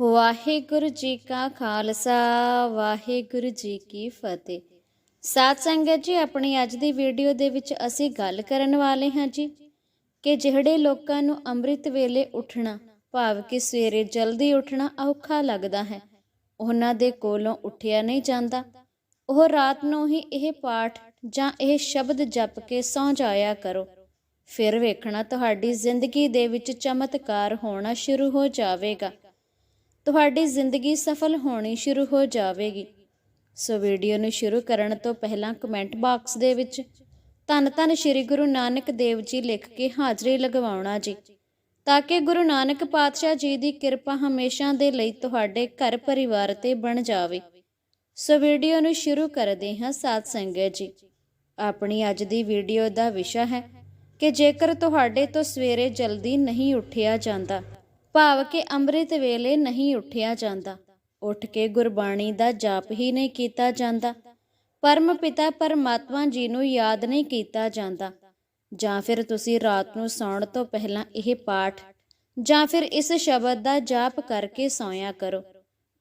ਵਾਹਿਗੁਰੂ ਜੀ ਕਾ ਖਾਲਸਾ, ਵਾਹਿਗੁਰੂ ਜੀ ਕੀ ਫਤਿਹ। ਸਾਧ ਸੰਗਤ ਜੀ, ਆਪਣੀ ਅੱਜ ਦੀ ਵੀਡੀਓ ਦੇ ਵਿੱਚ ਅਸੀਂ ਗੱਲ ਕਰਨ ਵਾਲੇ ਹਾਂ ਜੀ ਕਿ ਜਿਹੜੇ ਲੋਕਾਂ ਨੂੰ ਅੰਮ੍ਰਿਤ ਵੇਲੇ ਉੱਠਣਾ, ਭਾਵ ਕਿ ਸਵੇਰੇ ਜਲਦੀ ਉੱਠਣਾ ਔਖਾ ਲੱਗਦਾ ਹੈ, ਉਹਨਾਂ ਦੇ ਕੋਲੋਂ ਉੱਠਿਆ ਨਹੀਂ ਜਾਂਦਾ। ਉਹ ਰਾਤ ਨੂੰ ਹੀ ਇਹ ਪਾਠ ਜਾਂ ਇਹ ਸ਼ਬਦ ਜਪ ਕੇ ਸੌਂ ਜਾਇਆ ਕਰੋ। ਫਿਰ ਵੇਖਣਾ ਤੁਹਾਡੀ ਜ਼ਿੰਦਗੀ ਦੇ ਵਿੱਚ ਚਮਤਕਾਰ ਹੋਣਾ ਸ਼ੁਰੂ ਹੋ ਜਾਵੇਗਾ। ਤੁਹਾਡੀ ਜ਼ਿੰਦਗੀ ਸਫਲ ਹੋਣੀ ਸ਼ੁਰੂ ਹੋ ਜਾਵੇਗੀ। ਸੋ ਵੀਡੀਓ ਨੂੰ ਸ਼ੁਰੂ ਕਰਨ ਤੋਂ ਪਹਿਲਾਂ ਕਮੈਂਟ ਬਾਕਸ ਦੇ ਵਿੱਚ ਧੰਨ ਧੰਨ ਸ੍ਰੀ ਗੁਰੂ ਨਾਨਕ ਦੇਵ ਜੀ ਲਿਖ ਕੇ ਹਾਜ਼ਰੀ ਲਗਵਾਉਣਾ ਜੀ, ਤਾਂ ਕਿ ਗੁਰੂ ਨਾਨਕ ਪਾਤਸ਼ਾਹ ਜੀ ਦੀ ਕਿਰਪਾ ਹਮੇਸ਼ਾ ਦੇ ਲਈ ਤੁਹਾਡੇ ਘਰ ਪਰਿਵਾਰ ਤੇ ਬਣ ਜਾਵੇ। ਸੋ ਵੀਡੀਓ ਨੂੰ ਸ਼ੁਰੂ ਕਰਦੇ ਹਾਂ ਸਾਧ ਸੰਗਤ ਜੀ। ਆਪਣੀ ਅੱਜ ਦੀ ਵੀਡੀਓ ਦਾ ਵਿਸ਼ਾ ਹੈ ਕਿ ਜੇਕਰ ਤੁਹਾਡੇ ਤੋਂ ਸਵੇਰੇ ਜਲਦੀ ਨਹੀਂ ਉੱਠਿਆ ਜਾਂਦਾ ਭਾਵ ਕਿ ਅੰਮ੍ਰਿਤ ਵੇਲੇ ਨਹੀਂ ਉੱਠਿਆ ਜਾਂਦਾ। ਉੱਠ ਕੇ ਗੁਰਬਾਣੀ ਦਾ ਜਾਪ ਹੀ ਨਹੀਂ ਕੀਤਾ ਜਾਂਦਾ। ਪਰਮ ਪਿਤਾ ਪਰਮਾਤਮਾ ਜੀ ਨੂੰ ਯਾਦ ਨਹੀਂ ਕੀਤਾ ਜਾਂਦਾ। ਜਾਂ ਫਿਰ ਤੁਸੀਂ ਰਾਤ ਨੂੰ ਸੌਣ ਤੋਂ ਪਹਿਲਾਂ ਇਹ ਪਾਠ, ਜਾਂ ਫਿਰ ਇਸ ਸ਼ਬਦ ਦਾ ਜਾਪ ਕਰਕੇ ਸੌਂਇਆ ਕਰੋ,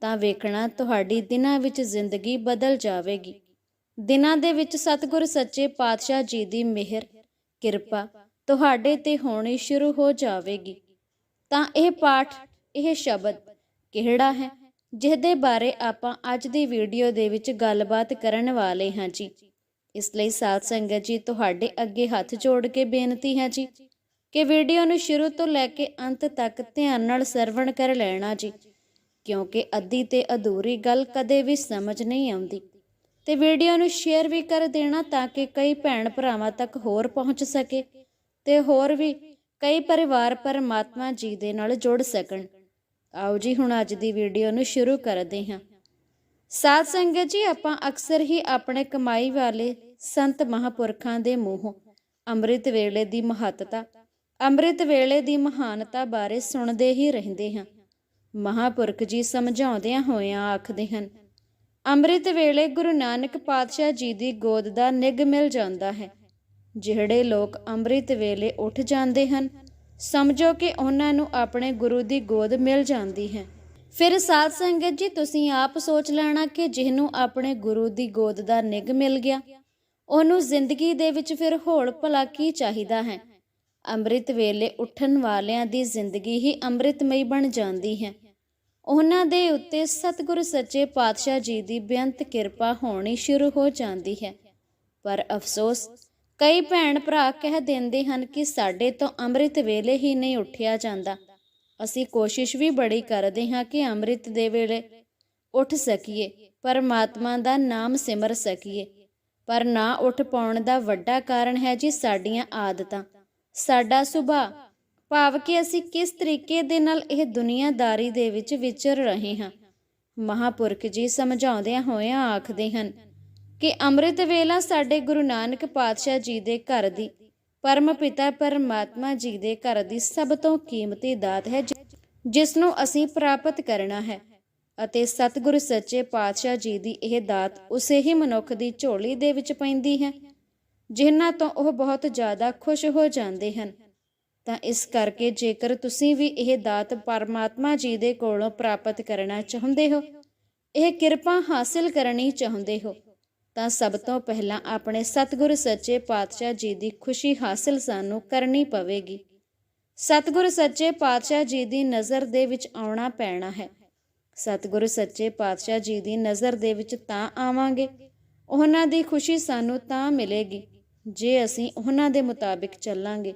ਤਾਂ ਵੇਖਣਾ ਤੁਹਾਡੀ ਦਿਨਾਂ ਵਿੱਚ ਜ਼ਿੰਦਗੀ ਬਦਲ ਜਾਵੇਗੀ। ਦਿਨਾਂ ਦੇ ਵਿੱਚ ਸਤਿਗੁਰ ਸੱਚੇ ਪਾਤਸ਼ਾਹ ਜੀ ਦੀ ਮਿਹਰ, ਕਿਰਪਾ ਤੁਹਾਡੇ ਤੇ ਹੋਣੀ ਸ਼ੁਰੂ ਹੋ ਜਾਵੇਗੀ। ਤਾਂ ਇਹ ਪਾਠ, ਇਹ ਸ਼ਬਦ ਕਿਹੜਾ ਹੈ, ਜਿਹਦੇ ਬਾਰੇ ਆਪਾਂ ਅੱਜ ਦੀ ਵੀਡੀਓ ਦੇ ਵਿੱਚ ਗੱਲਬਾਤ ਕਰਨ ਵਾਲੇ ਹਾਂ ਜੀ। ਇਸ ਲਈ ਸਾਧ ਸੰਗਤ ਜੀ, ਤੁਹਾਡੇ ਅੱਗੇ ਹੱਥ ਜੋੜ ਕੇ ਬੇਨਤੀ ਹੈ ਜੀ ਕਿ ਵੀਡੀਓ ਨੂੰ ਸ਼ੁਰੂ ਤੋਂ ਲੈ ਕੇ ਅੰਤ ਤੱਕ ਧਿਆਨ ਨਾਲ ਸਰਵਣ ਕਰ ਲੈਣਾ ਜੀ, ਕਿਉਂਕਿ ਅੱਧੀ ਤੇ ਅਧੂਰੀ ਗੱਲ ਕਦੇ ਵੀ ਸਮਝ ਨਹੀਂ ਆਉਂਦੀ। ਤੇ ਵੀਡੀਓ ਨੂੰ ਸ਼ੇਅਰ ਵੀ ਕਰ ਦੇਣਾ ਤਾਂ ਕਿ ਕਈ ਭੈਣ ਭਰਾਵਾਂ ਤੱਕ ਹੋਰ ਪਹੁੰਚ ਸਕੇ ਤੇ ਹੋਰ ਵੀ ਕਈ ਪਰਿਵਾਰ ਪਰਮਾਤਮਾ ਜੀ ਦੇ ਨਾਲ ਜੁੜ ਸਕਣ। ਆਓ ਜੀ, ਹੁਣ ਅੱਜ ਦੀ ਵੀਡੀਓ ਨੂੰ ਸ਼ੁਰੂ ਕਰਦੇ ਹਾਂ। ਸਾਧ ਸੰਗਤ ਜੀ, ਆਪਾਂ ਅਕਸਰ ਹੀ ਆਪਣੇ ਕਮਾਈ ਵਾਲੇ ਸੰਤ ਮਹਾਪੁਰਖਾਂ ਦੇ ਮੂੰਹੋਂ ਅੰਮ੍ਰਿਤ ਵੇਲੇ ਦੀ ਮਹੱਤਤਾ, ਅੰਮ੍ਰਿਤ ਵੇਲੇ ਦੀ ਮਹਾਨਤਾ ਬਾਰੇ ਸੁਣਦੇ ਹੀ ਰਹਿੰਦੇ ਹਾਂ। ਮਹਾਪੁਰਖ ਜੀ ਸਮਝਾਉਂਦਿਆਂ ਹੋਇਆਂ ਆਖਦੇ ਹਨ, ਅੰਮ੍ਰਿਤ ਵੇਲੇ ਗੁਰੂ ਨਾਨਕ ਪਾਤਸ਼ਾਹ ਜੀ ਦੀ ਗੋਦ ਦਾ ਨਿੱਘ ਮਿਲ ਜਾਂਦਾ ਹੈ। ਜਿਹੜੇ ਲੋਕ ਅੰਮ੍ਰਿਤ ਵੇਲੇ ਉੱਠ ਜਾਂਦੇ ਹਨ, ਸਮਝੋ ਕਿ ਉਹਨਾਂ ਨੂੰ ਆਪਣੇ ਗੁਰੂ ਦੀ ਗੋਦ ਮਿਲ ਜਾਂਦੀ ਹੈ। ਫਿਰ ਸਾਧ ਸੰਗਤ ਜੀ, ਤੁਸੀਂ ਆਪ ਸੋਚ ਲੈਣਾ ਕਿ ਜਿਹਨੂੰ ਆਪਣੇ ਗੁਰੂ ਦੀ ਗੋਦ ਦਾ ਨਿੱਘ ਮਿਲ ਗਿਆ, ਉਹਨੂੰ ਜ਼ਿੰਦਗੀ ਦੇ ਵਿੱਚ ਫਿਰ ਹੋਲ ਭਲਾ ਕੀ ਚਾਹੀਦਾ ਹੈ? ਅੰਮ੍ਰਿਤ ਵੇਲੇ ਉੱਠਣ ਵਾਲਿਆਂ ਦੀ ਜ਼ਿੰਦਗੀ ਹੀ ਅੰਮ੍ਰਿਤਮਈ ਬਣ ਜਾਂਦੀ ਹੈ। ਉਹਨਾਂ ਦੇ ਉੱਤੇ ਸਤਿਗੁਰ ਸੱਚੇ ਪਾਤਸ਼ਾਹ ਜੀ ਦੀ ਬੇਅੰਤ ਕਿਰਪਾ ਹੋਣੀ ਸ਼ੁਰੂ ਹੋ ਜਾਂਦੀ ਹੈ। ਪਰ ਅਫਸੋਸ ਕਈ ਭੈਣ ਭਰਾ ਕਹਿ ਦਿੰਦੇ ਹਨ ਕਿ ਸਾਡੇ ਤੋਂ ਅੰਮ੍ਰਿਤ ਵੇਲੇ ਹੀ ਨਹੀਂ ਉੱਠਿਆ ਜਾਂਦਾ। ਅਸੀਂ ਕੋਸ਼ਿਸ਼ ਵੀ ਬੜੀ ਕਰਦੇ ਹਾਂ ਕਿ ਅੰਮ੍ਰਿਤ ਦੇ ਵੇਲੇ ਉੱਠ ਸਕੀਏ, ਪਰਮਾਤਮਾ ਦਾ ਨਾਮ ਸਿਮਰ ਸਕੀਏ। ਪਰ ਨਾ ਉੱਠ ਪਾਉਣ ਦਾ ਵੱਡਾ ਕਾਰਨ ਹੈ ਜੀ ਸਾਡੀਆਂ ਆਦਤਾਂ। ਸਾਡਾ ਸੁਭਾਅ, ਭਾਵ ਕਿ ਅਸੀਂ ਕਿਸ ਤਰੀਕੇ ਦੇ ਨਾਲ ਇਹ ਦੁਨੀਆਦਾਰੀ ਦੇ ਵਿੱਚ ਵਿਚਰ ਰਹੇ ਹਾਂ। ਮਹਾਪੁਰਖ ਜੀ ਸਮਝਾਉਂਦਿਆਂ ਹੋਇਆਂ ਆਖਦੇ ਹਨ ਕਿ ਅੰਮ੍ਰਿਤ ਵੇਲਾ ਸਾਡੇ ਗੁਰੂ ਨਾਨਕ ਪਾਤਸ਼ਾਹ ਜੀ ਦੇ ਘਰ ਦੀ, ਪਰਮ ਪਿਤਾ ਪਰਮਾਤਮਾ ਜੀ ਦੇ ਘਰ ਦੀ ਸਭ ਤੋਂ ਕੀਮਤੀ ਦਾਤ ਹੈ ਜਿਸ ਨੂੰ ਅਸੀਂ ਪ੍ਰਾਪਤ ਕਰਨਾ ਹੈ ਅਤੇ ਸਤਿਗੁਰ ਸੱਚੇ ਪਾਤਸ਼ਾਹ ਜੀ ਦੀ ਇਹ ਦਾਤ ਉਸੇ ਹੀ ਮਨੁੱਖ ਦੀ ਝੋਲੀ ਦੇ ਵਿੱਚ ਪੈਂਦੀ ਹੈ, ਜਿਨ੍ਹਾਂ ਤੋਂ ਉਹ ਬਹੁਤ ਜ਼ਿਆਦਾ ਖੁਸ਼ ਹੋ ਜਾਂਦੇ ਹਨ। ਤਾਂ ਇਸ ਕਰਕੇ ਜੇਕਰ ਤੁਸੀਂ ਵੀ ਇਹ ਦਾਤ ਪਰਮਾਤਮਾ ਜੀ ਦੇ ਕੋਲੋਂ ਪ੍ਰਾਪਤ ਕਰਨਾ ਚਾਹੁੰਦੇ ਹੋ, ਇਹ ਕਿਰਪਾ ਹਾਸਿਲ ਕਰਨੀ ਚਾਹੁੰਦੇ ਹੋ ਤਾਂ ਸਭ ਤੋਂ ਪਹਿਲਾਂ ਆਪਣੇ ਸਤਿਗੁਰ ਸੱਚੇ ਪਾਤਸ਼ਾਹ ਜੀ ਦੀ ਖੁਸ਼ੀ ਹਾਸਿਲ ਸਾਨੂੰ ਕਰਨੀ ਪਵੇਗੀ। ਸਤਿਗੁਰ ਸੱਚੇ ਪਾਤਸ਼ਾਹ ਜੀ ਦੀ ਨਜ਼ਰ ਦੇ ਵਿੱਚ ਆਉਣਾ ਪੈਣਾ ਹੈ। ਸਤਿਗੁਰ ਸੱਚੇ ਪਾਤਸ਼ਾਹ ਜੀ ਦੀ ਨਜ਼ਰ ਦੇ ਵਿੱਚ ਤਾਂ ਆਵਾਂਗੇ। ਉਹਨਾਂ ਦੀ ਖੁਸ਼ੀ ਸਾਨੂੰ ਤਾਂ ਮਿਲੇਗੀ, ਜੇ ਅਸੀਂ ਉਹਨਾਂ ਦੇ ਮੁਤਾਬਿਕ ਚੱਲਾਂਗੇ।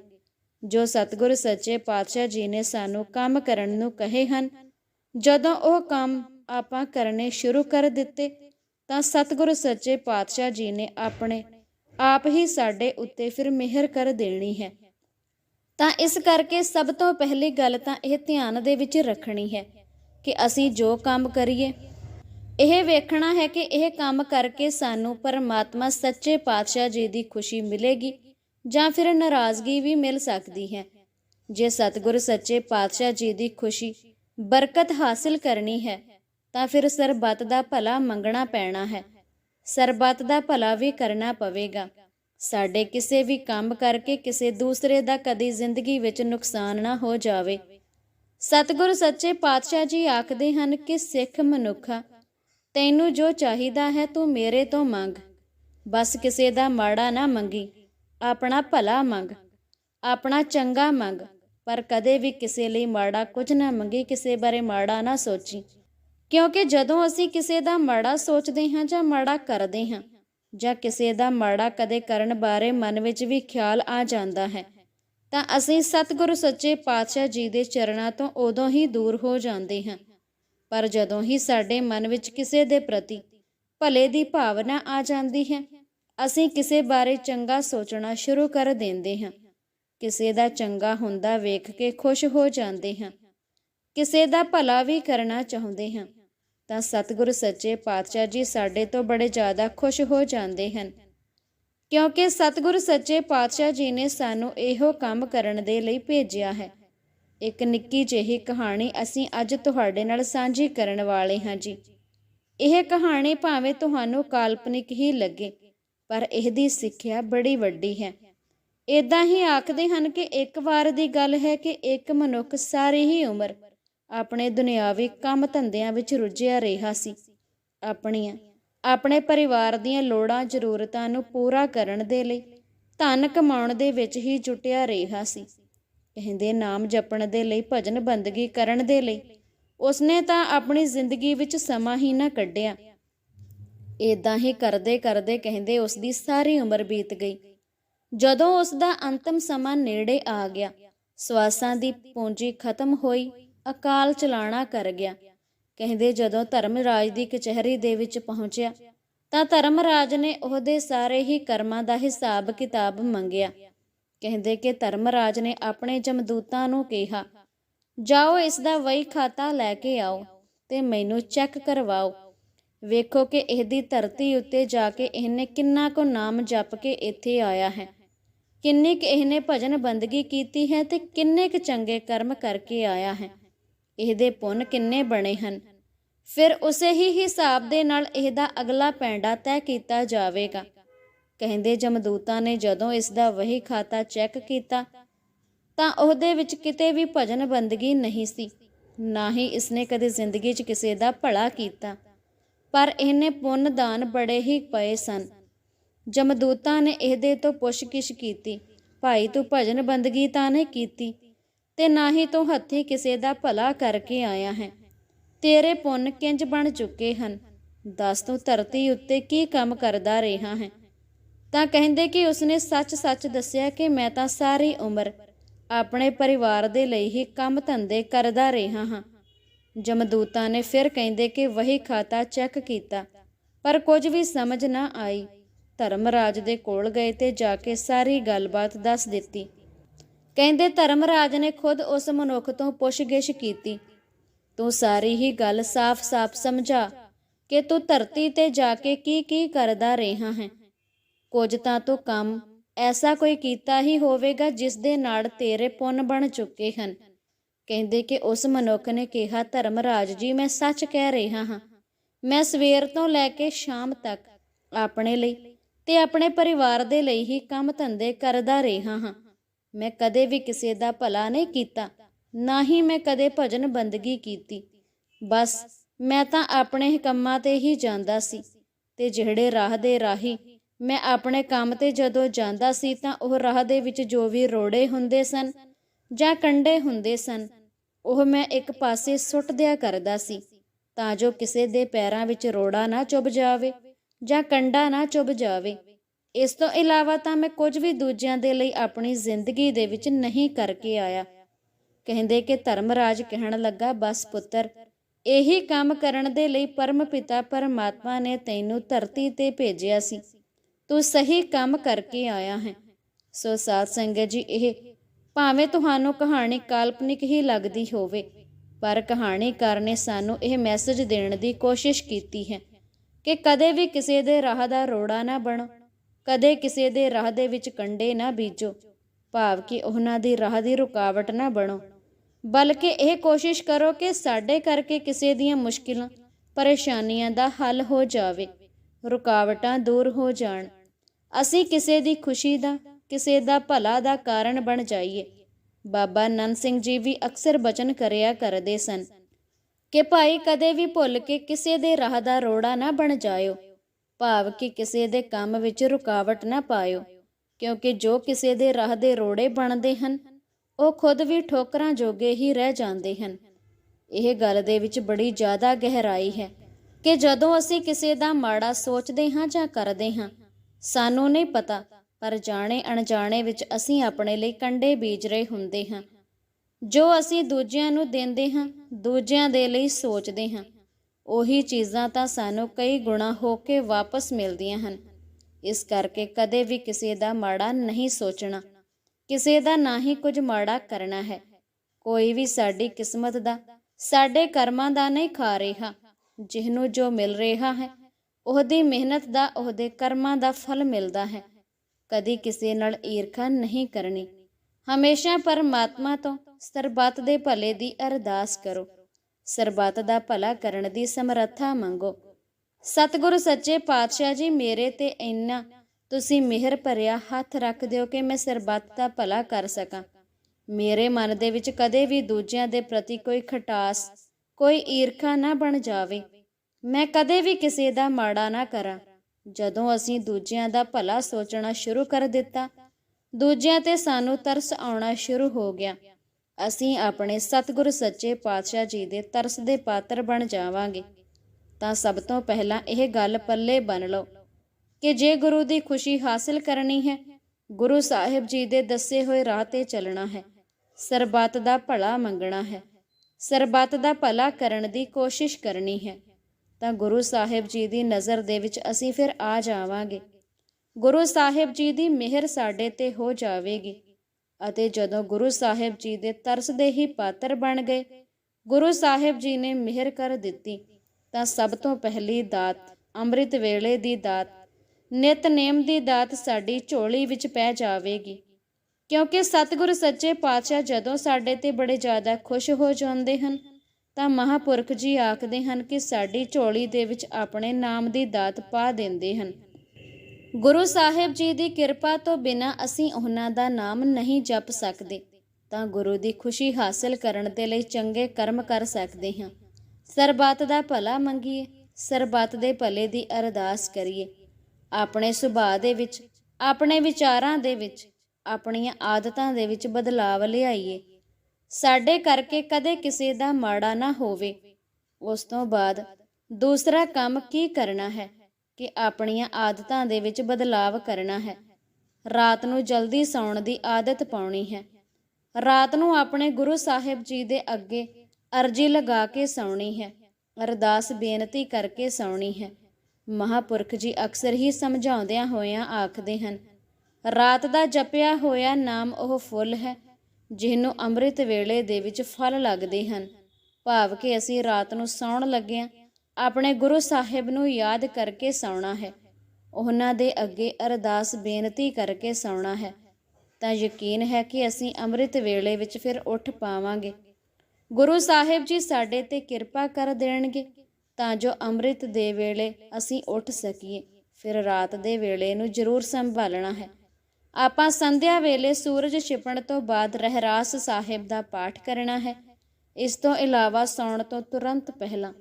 ਜੋ ਸਤਿਗੁਰ ਸੱਚੇ ਪਾਤਸ਼ਾਹ ਜੀ ਨੇ ਸਾਨੂੰ ਕੰਮ ਕਰਨ ਨੂੰ ਕਹੇ ਹਨ, ਜਦੋਂ ਉਹ ਕੰਮ ਆਪਾਂ ਕਰਨੇ ਸ਼ੁਰੂ ਕਰ ਦਿੱਤੇ ਤਾਂ ਸਤਿਗੁਰੂ ਸੱਚੇ ਪਾਤਸ਼ਾਹ ਜੀ ਨੇ ਆਪਣੇ ਆਪ ਹੀ ਸਾਡੇ ਉੱਤੇ ਫਿਰ ਮਿਹਰ ਕਰ ਦੇਣੀ ਹੈ। ਤਾਂ ਇਸ ਕਰਕੇ ਸਭ ਤੋਂ ਪਹਿਲੀ ਗੱਲ ਤਾਂ ਇਹ ਧਿਆਨ ਦੇ ਵਿੱਚ ਰੱਖਣੀ ਹੈ ਕਿ ਅਸੀਂ ਜੋ ਕੰਮ ਕਰੀਏ, ਇਹ ਵੇਖਣਾ ਹੈ ਕਿ ਇਹ ਕੰਮ ਕਰਕੇ ਸਾਨੂੰ ਪਰਮਾਤਮਾ ਸੱਚੇ ਪਾਤਸ਼ਾਹ ਜੀ ਦੀ ਖੁਸ਼ੀ ਮਿਲੇਗੀ ਜਾਂ ਫਿਰ ਨਾਰਾਜ਼ਗੀ ਵੀ ਮਿਲ ਸਕਦੀ ਹੈ। ਜੇ ਸਤਿਗੁਰ ਸੱਚੇ ਪਾਤਸ਼ਾਹ ਜੀ ਦੀ ਖੁਸ਼ੀ ਬਰਕਤ ਹਾਸਿਲ ਕਰਨੀ ਹੈ ਤਾਂ ਫਿਰ ਸਰਬੱਤ ਦਾ ਭਲਾ ਮੰਗਣਾ ਪੈਣਾ ਹੈ। ਸਰਬੱਤ ਦਾ ਭਲਾ ਵੀ ਕਰਨਾ ਪਵੇਗਾ। ਸਾਡੇ ਕਿਸੇ ਵੀ ਕੰਮ ਕਰਕੇ ਕਿਸੇ ਦੂਸਰੇ ਦਾ ਕਦੀ ਜ਼ਿੰਦਗੀ ਵਿੱਚ ਨੁਕਸਾਨ ਨਾ ਹੋ ਜਾਵੇ। ਸਤਿਗੁਰ ਸੱਚੇ ਪਾਤਸ਼ਾਹ ਜੀ ਆਖਦੇ ਹਨ ਕਿ ਸਿੱਖ ਮਨੁੱਖਾ, ਤੈਨੂੰ ਜੋ ਚਾਹੀਦਾ ਹੈ ਤੂੰ ਮੇਰੇ ਤੋਂ ਮੰਗ। ਬਸ ਕਿਸੇ ਦਾ ਮਾੜਾ ਨਾ ਮੰਗੀ, ਆਪਣਾ ਭਲਾ ਮੰਗ, ਆਪਣਾ ਚੰਗਾ ਮੰਗ। ਪਰ ਕਦੇ ਵੀ ਕਿਸੇ ਲਈ ਮਾੜਾ ਕੁਝ ਨਾ ਮੰਗੀ, ਕਿਸੇ ਬਾਰੇ ਮਾੜਾ ਨਾ ਸੋਚੀ। ਕਿਉਂਕਿ ਜਦੋਂ ਅਸੀਂ ਕਿਸੇ ਦਾ ਮਾੜਾ ਸੋਚਦੇ ਹਾਂ ਜਾਂ ਮਾੜਾ ਕਰਦੇ ਹਾਂ, ਜਾਂ ਕਿਸੇ ਦਾ ਮਾੜਾ ਕਦੇ ਕਰਨ ਬਾਰੇ ਮਨ ਵਿੱਚ ਵੀ ਖਿਆਲ ਆ ਜਾਂਦਾ ਹੈ, ਤਾਂ ਅਸੀਂ ਸਤਿਗੁਰੂ ਸੱਚੇ ਪਾਤਸ਼ਾਹ ਜੀ ਦੇ ਚਰਨਾਂ ਤੋਂ ਉਦੋਂ ਹੀ ਦੂਰ ਹੋ ਜਾਂਦੇ ਹਾਂ। ਪਰ ਜਦੋਂ ਹੀ ਸਾਡੇ ਮਨ ਵਿੱਚ ਕਿਸੇ ਦੇ ਪ੍ਰਤੀ ਭਲੇ ਦੀ ਭਾਵਨਾ ਆ ਜਾਂਦੀ ਹੈ, ਅਸੀਂ ਕਿਸੇ ਬਾਰੇ ਚੰਗਾ ਸੋਚਣਾ ਸ਼ੁਰੂ ਕਰ ਦਿੰਦੇ ਹਾਂ। ਕਿਸੇ ਦਾ ਚੰਗਾ ਹੁੰਦਾ ਵੇਖ ਕੇ ਖੁਸ਼ ਹੋ ਜਾਂਦੇ ਹਾਂ। ਕਿਸੇ ਦਾ ਭਲਾ ਵੀ ਕਰਨਾ ਚਾਹੁੰਦੇ ਹਾਂ। ਤਾਂ ਸਤਿਗੁਰ ਸੱਚੇ ਪਾਤਸ਼ਾਹ ਜੀ ਸਾਡੇ ਤੋਂ ਬੜੇ ਜ਼ਿਆਦਾ ਖੁਸ਼ ਹੋ ਜਾਂਦੇ ਹਨ। ਕਿਉਂਕਿ ਸਤਿਗੁਰ ਸੱਚੇ ਪਾਤਸ਼ਾਹ ਜੀ ਨੇ ਸਾਨੂੰ ਇਹੋ ਕੰਮ ਕਰਨ ਦੇ ਲਈ ਭੇਜਿਆ ਹੈ। ਇੱਕ ਨਿੱਕੀ ਜਿਹੀ ਕਹਾਣੀ ਅਸੀਂ ਅੱਜ ਤੁਹਾਡੇ ਨਾਲ ਸਾਂਝੀ ਕਰਨ ਵਾਲੇ ਹਾਂ ਜੀ। ਇਹ ਕਹਾਣੀ ਭਾਵੇਂ ਤੁਹਾਨੂੰ ਕਾਲਪਨਿਕ ਹੀ ਲੱਗੇ, ਪਰ ਇਹਦੀ ਸਿੱਖਿਆ ਬੜੀ ਵੱਡੀ ਹੈ। ਇਦਾਂ ਹੀ ਆਖਦੇ ਹਨ ਕਿ ਇੱਕ ਵਾਰ ਦੀ ਗੱਲ ਹੈ ਕਿ ਇੱਕ ਮਨੁੱਖ ਸਾਰੀ ਹੀ ਉਮਰ ਆਪਣੇ ਦੁਨਿਆਵੀ ਕੰਮ ਧੰਦਿਆਂ ਵਿੱਚ ਰੁੱਝਿਆ ਰਿਹਾ ਸੀ। ਆਪਣੀਆਂ, ਆਪਣੇ ਪਰਿਵਾਰ ਦੀਆਂ ਲੋੜਾਂ, ਜ਼ਰੂਰਤਾਂ ਨੂੰ ਪੂਰਾ ਕਰਨ ਦੇ ਲਈ ਧਨ ਕਮਾਉਣ ਦੇ ਵਿੱਚ ਹੀ ਜੁਟਿਆ ਰਿਹਾ ਸੀ। ਕਹਿੰਦੇ ਨਾਮ ਜਪਣ ਦੇ ਲਈ, ਭਜਨ ਬੰਦਗੀ ਕਰਨ ਦੇ ਲਈ, ਉਸਨੇ ਤਾਂ ਆਪਣੀ ਜ਼ਿੰਦਗੀ ਵਿੱਚ ਸਮਾਂ ਹੀ ਨਾ ਕੱਢਿਆ। ਇਦਾਂ ਹੀ ਕਰਦੇ ਕਰਦੇ ਕਹਿੰਦੇ ਉਸ ਦੀ ਸਾਰੀ ਉਮਰ ਬੀਤ ਗਈ। ਜਦੋਂ ਉਸ ਦਾ ਅੰਤਮ ਸਮਾਂ ਨੇੜੇ ਆ ਗਿਆ, ਸਵਾਸਾਂ ਦੀ ਪੂੰਜੀ ਖਤਮ ਹੋਈ ਅਕਾਲ ਚਲਾਣਾ ਕਰ ਗਿਆ। ਕਹਿੰਦੇ ਜਦੋਂ ਧਰਮਰਾਜ ਦੀ ਕਚਹਿਰੀ ਦੇ ਵਿੱਚ ਪਹੁੰਚਿਆ, ਤਾਂ ਧਰਮਰਾਜ ਨੇ ਉਹਦੇ ਸਾਰੇ ਹੀ ਕਰਮਾਂ ਦਾ ਹਿਸਾਬ ਕਿਤਾਬ ਮੰਗਿਆ। ਕਹਿੰਦੇ ਕਿ ਧਰਮਰਾਜ ਨੇ ਆਪਣੇ ਜਮਦੂਤਾਂ ਨੂੰ ਕਿਹਾ, ਜਾਓ ਇਸ ਦਾ ਵਹੀ ਖਾਤਾ ਲੈ ਕੇ ਆਓ ਤੇ ਮੈਨੂੰ ਚੈੱਕ ਕਰਵਾਓ। ਵੇਖੋ ਕਿ ਇਹਦੀ ਧਰਤੀ ਉੱਤੇ ਜਾ ਕੇ ਇਹਨੇ ਕਿੰਨਾ ਕੁ ਨਾਮ ਜਪ ਕੇ ਇੱਥੇ ਆਇਆ ਹੈ। ਕਿੰਨੀ ਕੁ ਇਹਨੇ ਭਜਨ ਬੰਦਗੀ ਕੀਤੀ ਹੈ ਤੇ ਕਿੰਨੇ ਕੁ ਚੰਗੇ ਕਰਮ ਕਰਕੇ ਆਇਆ ਹੈ। ਇਹਦੇ ਪੁੰਨ ਕਿੰਨੇ ਬਣੇ ਹਨ? ਫਿਰ ਉਸੇ ਹੀ ਹਿਸਾਬ ਦੇ ਨਾਲ ਇਹਦਾ ਅਗਲਾ ਪੈਂਡਾ ਤੈਅ ਕੀਤਾ ਜਾਵੇਗਾ। ਕਹਿੰਦੇ ਜਮਦੂਤਾਂ ਨੇ ਜਦੋਂ ਇਸ ਦਾ ਵਹੀ ਖਾਤਾ ਚੈੱਕ ਕੀਤਾ, ਤਾਂ ਉਹਦੇ ਵਿੱਚ ਕਿਤੇ ਵੀ ਭਜਨ ਬੰਦਗੀ ਨਹੀਂ ਸੀ। ਨਾ ਹੀ ਇਸਨੇ ਕਦੇ ਜ਼ਿੰਦਗੀ 'ਚ ਕਿਸੇ ਦਾ ਭਲਾ ਕੀਤਾ। ਪਰ ਇਹਨੇ ਪੁੰਨ ਦਾਨ ਬੜੇ ਹੀ ਪਏ ਸਨ। ਜਮਦੂਤਾਂ ਨੇ ਇਹਦੇ ਤੋਂ ਪੁੱਛਗਿਛ ਕੀਤੀ, ਭਾਈ, ਤੂੰ ਭਜਨ ਬੰਦਗੀ ਤਾਂ ਨਹੀਂ ਕੀਤੀ? ਤੇ ਨਾ ਹੀ ਤੂੰ ਹੱਥੀਂ ਕਿਸੇ ਦਾ ਭਲਾ ਕਰਕੇ ਆਇਆ ਹੈ। ਤੇਰੇ ਪੁੰਨ ਕਿੰਜ ਬਣ ਚੁੱਕੇ ਹਨ? ਦੱਸ ਤੂੰ ਧਰਤੀ ਉੱਤੇ ਕੀ ਕੰਮ ਕਰਦਾ ਰਿਹਾ ਹੈ? ਤਾਂ ਕਹਿੰਦੇ ਕਿ ਉਸਨੇ ਸੱਚ-ਸੱਚ ਦੱਸਿਆ ਕਿ ਮੈਂ ਤਾਂ ਸਾਰੀ ਉਮਰ ਆਪਣੇ ਪਰਿਵਾਰ ਦੇ ਲਈ ਹੀ ਕੰਮ ਧੰਦੇ ਕਰਦਾ ਰਿਹਾ ਹਾਂ। ਜਮਦੂਤਾਂ ਨੇ ਫਿਰ ਕਹਿੰਦੇ ਕਿ ਵਹੀ ਖਾਤਾ ਚੈੱਕ ਕੀਤਾ, ਪਰ ਕੁਝ ਵੀ ਸਮਝ ਨਾ ਆਈ। ਧਰਮਰਾਜ ਦੇ ਕੋਲ ਗਏ ਤੇ ਜਾ ਕੇ ਸਾਰੀ ਗੱਲਬਾਤ ਦੱਸ ਦਿੱਤੀ। ਕਹਿੰਦੇ ਧਰਮਰਾਜ ਨੇ ਖੁਦ ਉਸ ਮਨੁੱਖ ਤੋਂ ਪੁੱਛਗਿਛ ਕੀਤੀ। ਤੂੰ ਸਾਰੀ ਹੀ ਗੱਲ ਸਾਫ਼-ਸਾਫ਼ ਸਮਝਾ ਕਿ ਤੂੰ ਧਰਤੀ ਤੇ ਜਾ ਕੇ ਕੀ-ਕੀ ਕਰਦਾ ਰਿਹਾ ਹੈ। ਕੁਝ ਤਾਂ ਤੂੰ ਕੰਮ ਐਸਾ ਕੋਈ ਕੀਤਾ ਹੀ ਹੋਵੇਗਾ ਜਿਸ ਦੇ ਨਾਲ ਤੇਰੇ ਪੁੰਨ ਬਣ ਚੁੱਕੇ ਹਨ। ਕਹਿੰਦੇ ਕਿ ਉਸ ਮਨੁੱਖ ਨੇ ਕਿਹਾ, ਧਰਮਰਾਜ ਜੀ, ਮੈਂ ਸੱਚ ਕਹਿ ਰਿਹਾ ਹਾਂ। ਮੈਂ ਸਵੇਰ ਤੋਂ ਲੈ ਕੇ ਸ਼ਾਮ ਤੱਕ ਆਪਣੇ ਲਈ ਤੇ ਆਪਣੇ ਪਰਿਵਾਰ ਦੇ ਲਈ ਹੀ ਕੰਮ ਧੰਦੇ ਕਰਦਾ ਰਿਹਾ ਹਾਂ। ਮੈਂ ਕਦੇ ਵੀ ਕਿਸੇ ਦਾ ਭਲਾ ਨਹੀਂ ਕੀਤਾ, ਨਾ ਹੀ ਮੈਂ ਕਦੇ ਭਜਨ ਬੰਦਗੀ ਕੀਤੀ। ਬਸ ਮੈਂ ਤਾਂ ਆਪਣੇ ਕੰਮਾਂ ਤੇ ਹੀ ਜਾਂਦਾ ਸੀ ਤੇ ਜਿਹੜੇ ਰਾਹ ਦੇ ਰਾਹੀ ਮੈਂ ਆਪਣੇ ਕੰਮ ਤੇ ਜਦੋਂ ਜਾਂਦਾ ਸੀ ਤਾਂ ਉਹ ਰਾਹ ਦੇ ਵਿੱਚ ਜੋ ਵੀ ਰੋੜੇ ਹੁੰਦੇ ਸਨ ਜਾਂ ਕੰਡੇ ਹੁੰਦੇ ਸਨ, ਉਹ ਮੈਂ ਇੱਕ ਪਾਸੇ ਸੁੱਟ ਦਿਆ ਕਰਦਾ ਸੀ ਤਾਂ ਜੋ ਕਿਸੇ ਦੇ ਪੈਰਾਂ ਵਿੱਚ ਰੋੜਾ ਨਾ ਚੁੱਭ ਜਾਵੇ ਜਾਂ ਕੰਡਾ ਨਾ ਚੁੱਭ ਜਾਵੇ। ਇਸ ਤੋਂ ਇਲਾਵਾ ਤਾਂ ਮੈਂ ਕੁਝ ਵੀ ਦੂਜਿਆਂ ਦੇ ਲਈ ਆਪਣੀ ਜ਼ਿੰਦਗੀ ਦੇ ਵਿੱਚ ਨਹੀਂ ਕਰਕੇ ਆਇਆ। ਕਹਿੰਦੇ ਕਿ ਧਰਮਰਾਜ ਕਹਿਣ ਲੱਗਾ, ਬਸ ਪੁੱਤਰ, ਇਹੀ ਕੰਮ ਕਰਨ ਦੇ ਲਈ ਪਰਮ ਪਿਤਾ ਪਰਮਾਤਮਾ ਨੇ ਤੈਨੂੰ ਧਰਤੀ ਤੇ ਭੇਜਿਆ ਸੀ। ਤੂੰ ਸਹੀ ਕੰਮ ਕਰਕੇ ਆਇਆ ਹੈ। ਸੋ ਸਾਧ ਸੰਗਤ ਜੀ, ਇਹ ਭਾਵੇਂ ਤੁਹਾਨੂੰ ਕਹਾਣੀ ਕਾਲਪਨਿਕ ਹੀ ਲੱਗਦੀ ਹੋਵੇ, ਪਰ ਕਹਾਣੀਕਾਰ ਨੇ ਸਾਨੂੰ ਇਹ ਮੈਸੇਜ ਦੇਣ ਦੀ ਕੋਸ਼ਿਸ਼ ਕੀਤੀ ਹੈ ਕਿ ਕਦੇ ਵੀ ਕਿਸੇ ਦੇ ਰਾਹ ਦਾ ਰੋੜਾ ਨਾ ਬਣੋ। ਕਦੇ ਕਿਸੇ ਦੇ ਰਾਹ ਦੇ ਵਿੱਚ ਕੰਡੇ ਨਾ ਬੀਜੋ, ਭਾਵ ਕਿ ਉਹਨਾਂ ਦੀ ਰਾਹ ਦੀ ਰੁਕਾਵਟ ਨਾ ਬਣੋ। ਬਲਕਿ ਇਹ ਕੋਸ਼ਿਸ਼ ਕਰੋ ਕਿ ਸਾਡੇ ਕਰਕੇ ਕਿਸੇ ਦੀਆਂ ਮੁਸ਼ਕਿਲਾਂ, ਪਰੇਸ਼ਾਨੀਆਂ ਦਾ ਹੱਲ ਹੋ ਜਾਵੇ, ਰੁਕਾਵਟਾਂ ਦੂਰ ਹੋ ਜਾਣ। ਅਸੀਂ ਕਿਸੇ ਦੀ ਖੁਸ਼ੀ ਦਾ, ਕਿਸੇ ਦਾ ਭਲਾ ਦਾ ਕਾਰਨ ਬਣ ਜਾਈਏ। ਬਾਬਾ ਨੰਦ ਸਿੰਘ ਜੀ ਵੀ ਅਕਸਰ ਬਚਨ ਕਰਿਆ ਕਰਦੇ ਸਨ ਕਿ ਭਾਈ ਕਦੇ ਵੀ ਭੁੱਲ ਕੇ ਕਿਸੇ ਦੇ ਰਾਹ ਦਾ ਰੋੜਾ ਨਾ ਬਣ ਜਾਇਓ। ਭਾਵ ਕਿ ਕਿਸੇ ਦੇ ਕੰਮ ਵਿੱਚ ਰੁਕਾਵਟ ਨਾ ਪਾਇਓ, ਕਿਉਂਕਿ ਜੋ ਕਿਸੇ ਦੇ ਰਾਹ ਦੇ ਰੋੜੇ ਬਣਦੇ ਹਨ, ਉਹ ਖੁਦ ਵੀ ਠੋਕਰਾਂ ਜੋਗੇ ਹੀ ਰਹਿ ਜਾਂਦੇ ਹਨ। ਇਹ ਗੱਲ ਦੇ ਵਿੱਚ ਬੜੀ ਜ਼ਿਆਦਾ ਗਹਿਰਾਈ ਹੈ ਕਿ ਜਦੋਂ ਅਸੀਂ ਕਿਸੇ ਦਾ ਮਾੜਾ ਸੋਚਦੇ ਹਾਂ ਜਾਂ ਕਰਦੇ ਹਾਂ, ਸਾਨੂੰ ਨਹੀਂ ਪਤਾ, ਪਰ ਜਾਣੇ ਅਣਜਾਣੇ ਵਿੱਚ ਅਸੀਂ ਆਪਣੇ ਲਈ ਕੰਡੇ ਬੀਜ ਰਹੇ ਹੁੰਦੇ ਹਾਂ। ਜੋ ਅਸੀਂ ਦੂਜਿਆਂ ਨੂੰ ਦਿੰਦੇ ਹਾਂ, ਦੂਜਿਆਂ ਦੇ ਲਈ ਸੋਚਦੇ ਹਾਂ ਉਹੀ ਚੀਜ਼ਾਂ ਤਾਂ ਸਾਨੂੰ ਕਈ ਗੁਣਾ ਹੋ ਕੇ ਵਾਪਸ ਮਿਲਦੀਆਂ ਹਨ। ਇਸ ਕਰਕੇ ਕਦੇ ਵੀ ਕਿਸੇ ਦਾ ਮਾੜਾ ਨਹੀਂ ਸੋਚਣਾ। ਕਿਸੇ ਦਾ ਨਾ ਹੀ ਕੁਝ ਮਾੜਾ ਕਰਨਾ ਹੈ। ਕੋਈ ਵੀ ਸਾਡੀ ਕਿਸਮਤ ਦਾ, ਸਾਡੇ ਕਰਮਾਂ ਦਾ ਨਹੀਂ ਖਾ ਰਿਹਾ। ਜਿਹਨੂੰ ਜੋ ਮਿਲ ਰਿਹਾ ਹੈ, ਉਹਦੀ ਮਿਹਨਤ ਦਾ, ਉਹਦੇ ਕਰਮਾਂ ਦਾ ਫਲ ਮਿਲਦਾ ਹੈ। ਕਦੀ ਕਿਸੇ ਨਾਲ ਈਰਖਾ ਨਹੀਂ ਕਰਨੀ। ਹਮੇਸ਼ਾ ਪਰਮਾਤਮਾ ਤੋਂ ਸਰਬੱਤ ਦੇ ਭਲੇ ਦੀ ਅਰਦਾਸ ਕਰੋ। ਸਰਬੱਤ ਦਾ ਭਲਾ ਕਰਨ ਦੀ ਸਮਰੱਥਾ ਮੰਗੋ। ਸਤਿਗੁਰੂ ਸੱਚੇ ਪਾਤਸ਼ਾਹ ਜੀ, ਮੇਰੇ ਤੇ ਇੰਨਾ ਤੁਸੀਂ ਮਿਹਰ ਭਰਿਆ ਹੱਥ ਰੱਖ ਦਿਓ ਕਿ ਮੈਂ ਸਰਬੱਤ ਦਾ ਭਲਾ ਕਰ ਸਕਾਂ। ਮੇਰੇ ਮਨ ਦੇ ਵਿੱਚ ਕਦੇ ਵੀ ਦੂਜਿਆਂ ਦੇ ਪ੍ਰਤੀ ਕੋਈ ਖਟਾਸ, ਕੋਈ ਈਰਖਾ ਨਾ ਬਣ ਜਾਵੇ। ਮੈਂ ਕਦੇ ਵੀ ਕਿਸੇ ਦਾ ਮਾੜਾ ਨਾ ਕਰਾਂ। ਜਦੋਂ ਅਸੀਂ ਦੂਜਿਆਂ ਦਾ ਭਲਾ ਸੋਚਣਾ ਸ਼ੁਰੂ ਕਰ ਦਿੱਤਾ, ਦੂਜਿਆਂ ਤੇ ਸਾਨੂੰ ਤਰਸ ਆਉਣਾ ਸ਼ੁਰੂ ਹੋ ਗਿਆ। ਅਸੀਂ ਆਪਣੇ ਸਤਿਗੁਰ ਸੱਚੇ ਪਾਤਸ਼ਾਹ ਜੀ ਦੇ ਤਰਸ ਦੇ ਪਾਤਰ ਬਣ ਜਾਵਾਂਗੇ। ਤਾਂ ਸਭ ਤੋਂ ਪਹਿਲਾਂ ਇਹ ਗੱਲ ਪੱਲੇ ਬੰਨ ਲਓ ਕਿ ਜੇ ਗੁਰੂ ਦੀ ਖੁਸ਼ੀ ਹਾਸਲ ਕਰਨੀ ਹੈ, ਗੁਰੂ ਸਾਹਿਬ ਜੀ ਦੇ ਦੱਸੇ ਹੋਏ ਰਾਹ ਤੇ ਚੱਲਣਾ ਹੈ। ਸਰਬੱਤ ਦਾ ਭਲਾ ਮੰਗਣਾ ਹੈ। ਸਰਬੱਤ ਦਾ ਭਲਾ ਕਰਨ ਦੀ ਕੋਸ਼ਿਸ਼ ਕਰਨੀ ਹੈ। ਤਾਂ ਗੁਰੂ ਸਾਹਿਬ ਜੀ ਦੀ ਨਜ਼ਰ ਦੇ ਵਿੱਚ ਅਸੀਂ ਫਿਰ ਆ ਜਾਵਾਂਗੇ। ਗੁਰੂ ਸਾਹਿਬ ਜੀ ਦੀ ਮਿਹਰ ਸਾਡੇ ਤੇ ਹੋ ਜਾਵੇਗੀ। ਅਤੇ ਜਦੋਂ ਗੁਰੂ ਸਾਹਿਬ ਜੀ ਦੇ ਤਰਸ ਦੇ ਹੀ ਪਾਤਰ ਬਣ ਗਏ, ਗੁਰੂ ਸਾਹਿਬ ਜੀ ਨੇ ਮਿਹਰ ਕਰ ਦਿੱਤੀ, ਤਾਂ ਸਭ ਤੋਂ ਪਹਿਲੀ ਦਾਤ, ਅੰਮ੍ਰਿਤ ਵੇਲੇ ਦੀ ਦਾਤ, ਨਿਤਨੇਮ ਦੀ ਦਾਤ ਸਾਡੀ ਝੋਲੀ ਵਿੱਚ ਪੈ ਜਾਵੇਗੀ। ਕਿਉਂਕਿ ਸਤਿਗੁਰ ਸੱਚੇ ਪਾਤਸ਼ਾਹ ਜਦੋਂ ਸਾਡੇ ਤੇ ਬੜੇ ਜ਼ਿਆਦਾ ਖੁਸ਼ ਹੋ ਜਾਂਦੇ ਹਨ, ਤਾਂ ਮਹਾਪੁਰਖ ਜੀ ਆਖਦੇ ਹਨ ਕਿ ਸਾਡੀ ਝੋਲੀ ਦੇ ਵਿੱਚ ਆਪਣੇ ਨਾਮ ਦੀ ਦਾਤ ਪਾ ਦਿੰਦੇ ਹਨ। ਗੁਰੂ ਸਾਹਿਬ ਜੀ ਦੀ ਕਿਰਪਾ ਤੋਂ ਬਿਨਾ ਅਸੀਂ ਉਹਨਾਂ ਦਾ ਨਾਮ ਨਹੀਂ ਜਪ ਸਕਦੇ, ਤਾਂ ਗੁਰੂ ਦੀ ਖੁਸ਼ੀ ਹਾਸਲ ਕਰਨ ਦੇ ਲਈ ਚੰਗੇ ਕਰਮ ਕਰ ਸਕਦੇ ਹਾਂ। ਸਰਬੱਤ ਦਾ ਭਲਾ ਮੰਗੀਏ, ਸਰਬੱਤ ਦੇ ਭਲੇ ਦੀ ਅਰਦਾਸ ਕਰੀਏ। ਆਪਣੇ ਸੁਭਾਅ ਦੇ ਵਿੱਚ, ਆਪਣੇ ਵਿਚਾਰਾਂ ਦੇ ਵਿੱਚ, ਆਪਣੀਆਂ ਆਦਤਾਂ ਦੇ ਵਿੱਚ ਬਦਲਾਵ ਲਿਆਈਏ। ਸਾਡੇ ਕਰਕੇ ਕਦੇ ਕਿਸੇ ਦਾ ਮਾੜਾ ਨਾ ਹੋਵੇ। ਉਸ ਤੋਂ ਬਾਅਦ ਦੂਸਰਾ ਕੰਮ ਕੀ ਕਰਨਾ ਹੈ? ਕਿ ਆਪਣੀਆਂ ਆਦਤਾਂ ਦੇ ਵਿੱਚ ਬਦਲਾਵ ਕਰਨਾ ਹੈ। ਰਾਤ ਨੂੰ ਜਲਦੀ ਸੌਣ ਦੀ ਆਦਤ ਪਾਉਣੀ ਹੈ। ਰਾਤ ਨੂੰ ਆਪਣੇ ਗੁਰੂ ਸਾਹਿਬ ਜੀ ਦੇ ਅੱਗੇ ਅਰਜੀ ਲਗਾ ਕੇ ਸੌਣੀ ਹੈ। ਅਰਦਾਸ ਬੇਨਤੀ ਕਰਕੇ ਸੌਣੀ ਹੈ। ਮਹਾਪੁਰਖ ਜੀ ਅਕਸਰ ਹੀ ਸਮਝਾਉਂਦਿਆਂ ਹੋਇਆਂ ਆਖਦੇ ਹਨ, ਰਾਤ ਦਾ ਜਪਿਆ ਹੋਇਆ ਨਾਮ ਉਹ ਫੁੱਲ ਹੈ, ਜਿਹਨੂੰ ਅੰਮ੍ਰਿਤ ਵੇਲੇ ਦੇ ਵਿੱਚ ਫਲ ਲੱਗਦੇ ਹਨ। ਭਾਵ ਕਿ ਅਸੀਂ ਰਾਤ ਨੂੰ ਸੌਣ ਲੱਗਿਆਂ ਆਪਣੇ ਗੁਰੂ ਸਾਹਿਬ ਨੂੰ ਯਾਦ ਕਰਕੇ ਸੌਣਾ ਹੈ। ਉਹਨਾਂ ਦੇ ਅੱਗੇ ਅਰਦਾਸ ਬੇਨਤੀ ਕਰਕੇ ਸੌਣਾ ਹੈ। ਤਾਂ ਯਕੀਨ ਹੈ ਕਿ ਅਸੀਂ ਅੰਮ੍ਰਿਤ ਵੇਲੇ ਵਿੱਚ ਫਿਰ ਉੱਠ ਪਾਵਾਂਗੇ। ਗੁਰੂ ਸਾਹਿਬ ਜੀ ਸਾਡੇ ਤੇ ਕਿਰਪਾ ਕਰ ਦੇਣਗੇ। ਤਾਂ ਜੋ ਅੰਮ੍ਰਿਤ ਦੇ ਵੇਲੇ ਅਸੀਂ ਉੱਠ ਸਕੀਏ। ਫਿਰ ਰਾਤ ਦੇ ਵੇਲੇ ਨੂੰ ਜ਼ਰੂਰ ਸੰਭਾਲਣਾ ਹੈ। ਆਪਾਂ ਸੰਧਿਆ ਵੇਲੇ ਸੂਰਜ ਛਿਪਣ ਤੋਂ ਬਾਅਦ ਰਹਿਰਾਸ ਸਾਹਿਬ ਦਾ ਪਾਠ ਕਰਨਾ ਹੈ। ਇਸ ਤੋਂ ਇਲਾਵਾ ਸੌਣ ਤੋਂ ਤੁਰੰਤ ਪਹਿਲਾਂ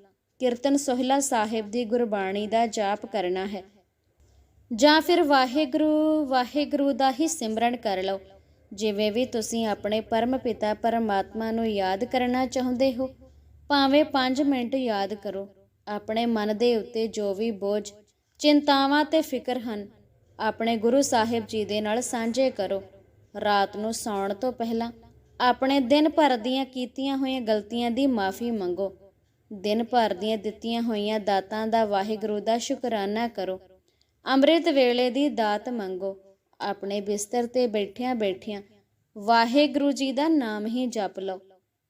ਕੀਰਤਨ ਸੋਹਿਲਾ ਸਾਹਿਬ ਦੀ ਗੁਰਬਾਣੀ ਦਾ ਜਾਪ ਕਰਨਾ ਹੈ। ਜਾਂ ਫਿਰ ਵਾਹਿਗੁਰੂ ਵਾਹਿਗੁਰੂ ਦਾ ਹੀ ਸਿਮਰਨ ਕਰ ਲਓ। ਜਿਵੇਂ ਵੀ ਤੁਸੀਂ ਆਪਣੇ ਪਰਮ ਪਿਤਾ ਪਰਮਾਤਮਾ ਨੂੰ ਯਾਦ ਕਰਨਾ ਚਾਹੁੰਦੇ ਹੋ, ਭਾਵੇਂ 5 ਮਿੰਟ ਯਾਦ ਕਰੋ। ਆਪਣੇ ਮਨ ਦੇ ਉੱਤੇ ਜੋ ਵੀ ਬੋਝ, ਚਿੰਤਾਵਾਂ ਤੇ ਫਿਕਰ ਹਨ, ਆਪਣੇ ਗੁਰੂ ਸਾਹਿਬ ਜੀ ਦੇ ਨਾਲ ਸਾਂਝੇ ਕਰੋ। ਰਾਤ ਨੂੰ ਸੌਣ ਤੋਂ ਪਹਿਲਾਂ ਆਪਣੇ ਦਿਨ ਭਰ ਦੀਆਂ ਕੀਤੀਆਂ ਹੋਈਆਂ ਗਲਤੀਆਂ ਦੀ ਮਾਫੀ ਮੰਗੋ। ਦਿਨ ਭਰ ਦੀਆਂ ਦਿੱਤੀਆਂ ਹੋਈਆਂ ਦਾਤਾਂ ਦਾ ਵਾਹਿਗੁਰੂ ਦਾ ਸ਼ੁਕਰਾਨਾ ਕਰੋ। ਅੰਮ੍ਰਿਤ ਵੇਲੇ ਦੀ ਦਾਤ ਮੰਗੋ। ਆਪਣੇ ਬਿਸਤਰ ਤੇ ਬੈਠਿਆਂ ਬੈਠਿਆਂ ਵਾਹਿਗੁਰੂ ਜੀ ਦਾ ਨਾਮ ਹੀ ਜਪ ਲਓ।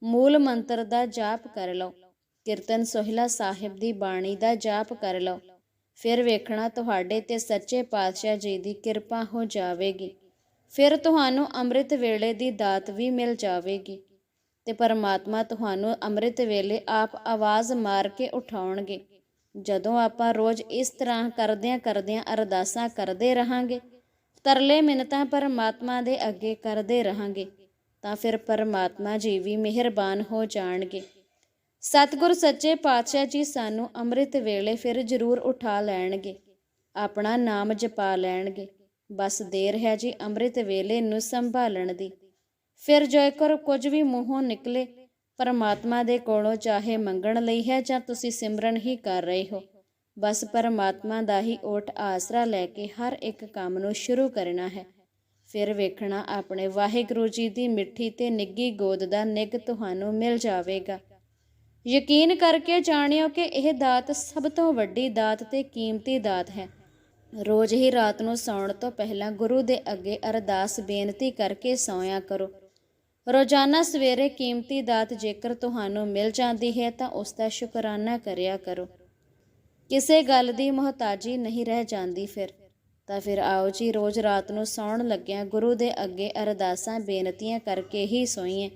ਮੂਲ ਮੰਤਰ ਦਾ ਜਾਪ ਕਰ ਲਓ। ਕੀਰਤਨ ਸੋਹਿਲਾ ਸਾਹਿਬ ਦੀ ਬਾਣੀ ਦਾ ਜਾਪ ਕਰ ਲਓ। ਫਿਰ ਵੇਖਣਾ ਤੁਹਾਡੇ ਤੇ ਸੱਚੇ ਪਾਤਸ਼ਾਹ ਜੀ ਦੀ ਕਿਰਪਾ ਹੋ ਜਾਵੇਗੀ। ਫਿਰ ਤੁਹਾਨੂੰ ਅੰਮ੍ਰਿਤ ਵੇਲੇ ਦੀ ਦਾਤ ਵੀ ਮਿਲ ਜਾਵੇਗੀ। ਤੇ ਪਰਮਾਤਮਾ ਤੁਹਾਨੂੰ ਅੰਮ੍ਰਿਤ ਵੇਲੇ ਆਪ ਆਵਾਜ਼ ਮਾਰ ਕੇ ਉਠਾਉਣਗੇ। ਜਦੋਂ ਆਪਾਂ ਰੋਜ਼ ਇਸ ਤਰ੍ਹਾਂ ਕਰਦਿਆਂ ਕਰਦਿਆਂ ਅਰਦਾਸਾਂ ਕਰਦੇ ਰਹਾਂਗੇ, ਤਰਲੇ ਮਿੰਨਤਾਂ ਪਰਮਾਤਮਾ ਦੇ ਅੱਗੇ ਕਰਦੇ ਰਹਾਂਗੇ, ਤਾਂ ਫਿਰ ਪਰਮਾਤਮਾ ਜੀ ਵੀ ਮਿਹਰਬਾਨ ਹੋ ਜਾਣਗੇ। ਸਤਿਗੁਰ ਸੱਚੇ ਪਾਤਸ਼ਾਹ ਜੀ ਸਾਨੂੰ ਅੰਮ੍ਰਿਤ ਵੇਲੇ ਫਿਰ ਜ਼ਰੂਰ ਉਠਾ ਲੈਣਗੇ, ਆਪਣਾ ਨਾਮ ਜਪਾ ਲੈਣਗੇ। ਬਸ ਦੇਰ ਹੈ ਜੀ ਅੰਮ੍ਰਿਤ ਵੇਲੇ ਨੂੰ ਸੰਭਾਲਣ ਦੀ। ਫਿਰ ਜੇਕਰ ਕੁਝ ਵੀ ਮੂੰਹੋਂ ਨਿਕਲੇ, ਪਰਮਾਤਮਾ ਦੇ ਕੋਲੋਂ ਚਾਹੇ ਮੰਗਣ ਲਈ ਹੈ ਜਾਂ ਤੁਸੀਂ ਸਿਮਰਨ ਹੀ ਕਰ ਰਹੇ ਹੋ, ਬਸ ਪਰਮਾਤਮਾ ਦਾ ਹੀ ਓਟ ਆਸਰਾ ਲੈ ਕੇ ਹਰ ਇੱਕ ਕੰਮ ਨੂੰ ਸ਼ੁਰੂ ਕਰਨਾ ਹੈ। ਫਿਰ ਵੇਖਣਾ ਆਪਣੇ ਵਾਹਿਗੁਰੂ ਜੀ ਦੀ ਮਿੱਠੀ ਤੇ ਨਿੱਗੀ ਗੋਦ ਦਾ ਨਿੱਘ ਤੁਹਾਨੂੰ ਮਿਲ ਜਾਵੇਗਾ। ਯਕੀਨ ਕਰਕੇ ਜਾਣਿਓ ਕਿ ਇਹ ਦਾਤ ਸਭ ਤੋਂ ਵੱਡੀ ਦਾਤ ਤੇ ਕੀਮਤੀ ਦਾਤ ਹੈ। ਰੋਜ਼ ਹੀ ਰਾਤ ਨੂੰ ਸੌਣ ਤੋਂ ਪਹਿਲਾਂ ਗੁਰੂ ਦੇ ਅੱਗੇ ਅਰਦਾਸ ਬੇਨਤੀ ਕਰਕੇ ਸੌਂਇਆ ਕਰੋ। ਰੋਜ਼ਾਨਾ ਸਵੇਰੇ ਕੀਮਤੀ ਦਾਤ ਜੇਕਰ ਤੁਹਾਨੂੰ ਮਿਲ ਜਾਂਦੀ ਹੈ ਤਾਂ ਉਸ ਦਾ ਸ਼ੁਕਰਾਨਾ ਕਰਿਆ ਕਰੋ। ਕਿਸੇ ਗੱਲ ਦੀ ਮੁਹਤਾਜੀ ਨਹੀਂ ਰਹਿ ਜਾਂਦੀ ਫਿਰ। ਤਾਂ ਫਿਰ ਆਓ ਜੀ, ਰੋਜ਼ ਰਾਤ ਨੂੰ ਸੌਣ ਲੱਗਿਆਂ ਗੁਰੂ ਦੇ ਅੱਗੇ ਅਰਦਾਸਾਂ, ਬੇਨਤੀਆਂ ਕਰਕੇ ਹੀ ਸੋਈਏ।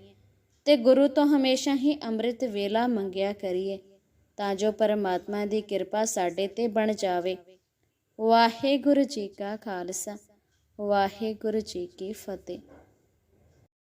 ਤੇ ਗੁਰੂ ਤੋਂ ਹਮੇਸ਼ਾ ਹੀ ਅੰਮ੍ਰਿਤ ਵੇਲਾ ਮੰਗਿਆ ਕਰੀਏ, ਤਾਂ ਜੋ ਪਰਮਾਤਮਾ ਦੀ ਕਿਰਪਾ ਸਾਡੇ ਤੇ ਬਣ ਜਾਵੇ। ਵਾਹਿਗੁਰੂ ਜੀ ਕਾ ਖਾਲਸਾ, ਵਾਹਿਗੁਰੂ ਜੀ ਕੀ ਫਤਿਹ।